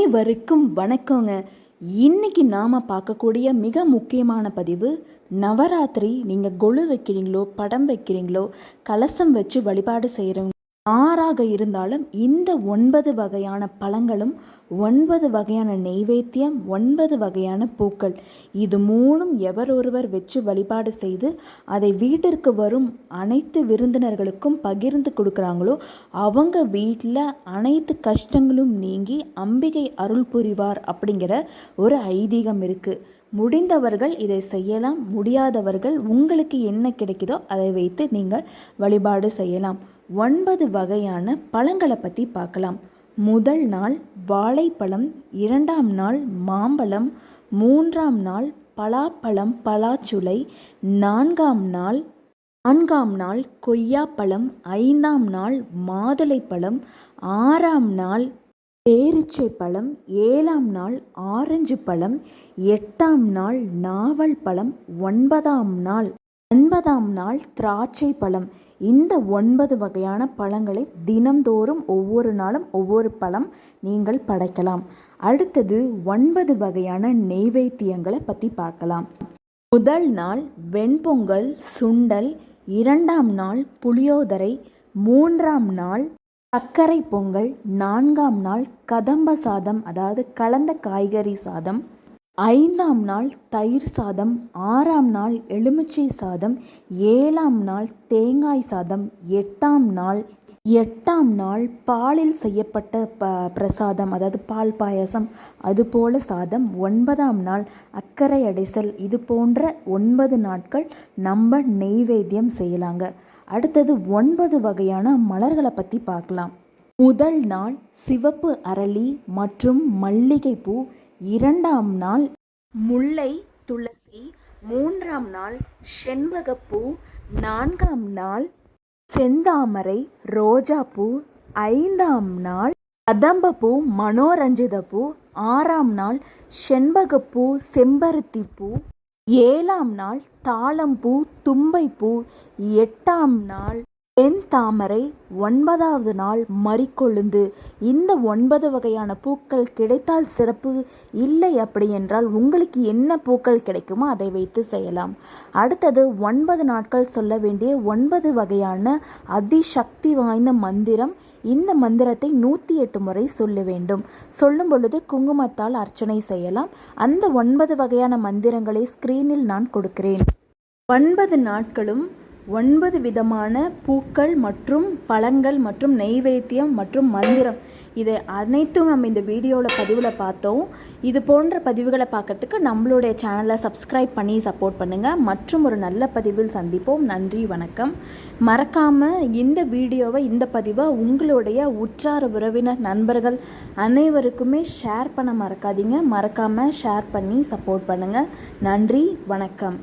அனைவருக்கும் வணக்கங்க. இன்னைக்கு நாம் பார்க்கக்கூடிய மிக முக்கியமான பதிவு நவராத்திரி நீங்கள் கொலு வைக்கிறீங்களோ படம் வைக்கிறீங்களோ கலசம் வச்சு வழிபாடு செய்கிறவங்க யாராக இருந்தாலும் இந்த ஒன்பது வகையான பழங்களும் ஒன்பது வகையான நெய்வேத்தியம் ஒன்பது வகையான பூக்கள். இது மூணும் எவரொருவர் வச்சு வழிபாடு செய்து அதை வீட்டிற்கு வரும் அனைத்து விருந்தினர்களுக்கும் பகிர்ந்து கொடுக்குறாங்களோ அவங்க வீட்டில் அனைத்து கஷ்டங்களும் நீங்கி அம்பிகை அருள் புரிவார் அப்படிங்கிற ஒரு ஐதீகம் இருக்குது முடிந்தவர்கள் இதை செய்யலாம் முடியாதவர்கள் உங்களுக்கு என்ன கிடைக்குதோ அதை வைத்து நீங்கள் வழிபாடு செய்யலாம். ஒன்பது வகையான பழங்களை பற்றி பார்க்கலாம். முதல் நாள் வாழைப்பழம் இரண்டாம் நாள் மாம்பழம் மூன்றாம் நாள் பலாப்பழம் பலாச்சுளை நான்காம் நாள் நான்காம் நாள் கொய்யாப்பழம் ஐந்தாம் நாள் மாதுளைப்பழம் ஆறாம் நாள் பேரிச்சை பழம் ஏழாம் நாள் ஆரஞ்சு பழம் எட்டாம் நாள் நாவல் பழம் ஒன்பதாம் நாள் ஒன்பதாம் நாள் திராட்சை பழம் இந்த ஒன்பது வகையான பழங்களை தினந்தோறும் ஒவ்வொரு நாளும் ஒவ்வொரு பழம் நீங்கள் படைக்கலாம். அடுத்தது ஒன்பது வகையான நெய்வேத்தியங்களை பற்றி பார்க்கலாம். முதல் நாள் வெண்பொங்கல் சுண்டல் இரண்டாம் நாள் புளியோதரை மூன்றாம் நாள் சர்க்கரை பொங்கல் நான்காம் நாள் கதம்ப சாதம் அதாவது கலந்த காய்கறி சாதம் ஐந்தாம் நாள் தயிர் சாதம் ஆறாம் நாள் எலுமிச்சை சாதம் ஏழாம் நாள் தேங்காய் சாதம் எட்டாம் நாள் எட்டாம் நாள் பாலில் செய்யப்பட்ட ப பிரசாதம் அதாவது பால் பாயசம் அதுபோல சாதம் ஒன்பதாம் நாள் அக்கறை அடைசல் இது போன்ற ஒன்பது நாட்கள் நம்ம நெய்வேத்தியம் செய்யலாங்க. அடுத்தது ஒன்பது வகையான மலர்களை பற்றி பார்க்கலாம். முதல் நாள் சிவப்பு அரளி மற்றும் மல்லிகைப்பூ இரண்டாம் நாள் முல்லை துளசி மூன்றாம் நாள் செண்பகப்பூ நான்காம் நாள் செந்தாமரை ரோஜாப்பூ ஐந்தாம் நாள் கதம்பப்பூ மனோரஞ்சிதப்பூ ஆறாம் நாள் செண்பகப்பூ செம்பருத்திப்பூ ஏழாம் நாள் தாளம்பூ தும்பைப்பூ எட்டாம் நாள் தென் தாமரை ஒன்பதாவது நாள் மறிக்கொழுந்து இந்த ஒன்பது வகையான பூக்கள் கிடைத்தால் சிறப்பு இல்லை அப்படி என்றால் உங்களுக்கு என்ன பூக்கள் கிடைக்குமோ அதை வைத்து செய்யலாம். அடுத்தது ஒன்பது நாட்கள் சொல்ல வேண்டிய ஒன்பது வகையான அதிசக்தி வாய்ந்த மந்திரம். இந்த மந்திரத்தை நூற்றி எட்டு முறை சொல்ல வேண்டும். சொல்லும் பொழுது குங்குமத்தால் அர்ச்சனை செய்யலாம். அந்த ஒன்பது வகையான மந்திரங்களை ஸ்க்ரீனில் நான் கொடுக்கிறேன். ஒன்பது நாட்களும் ஒன்பது விதமான பூக்கள் மற்றும் பழங்கள் மற்றும் நெய்வேத்தியம் மற்றும் மந்திரம். இதை அனைத்தும் நம்ம இந்த வீடியோவில் பதிவில் பார்த்தோம். இது போன்ற பதிவுகளை பார்க்கறதுக்கு நம்மளுடைய சேனலை சப்ஸ்கிரைப் பண்ணி சப்போர்ட் பண்ணுங்கள் மற்றும் ஒரு நல்ல பதிவில் சந்திப்போம். நன்றி வணக்கம். மறக்காமல் இந்த வீடியோவை இந்த பதிவை உங்களுடைய உற்றார உறவினர் நண்பர்கள் அனைவருக்குமே ஷேர் பண்ண மறக்காதீங்க. மறக்காமல் ஷேர் பண்ணி சப்போர்ட் பண்ணுங்கள் நன்றி வணக்கம்.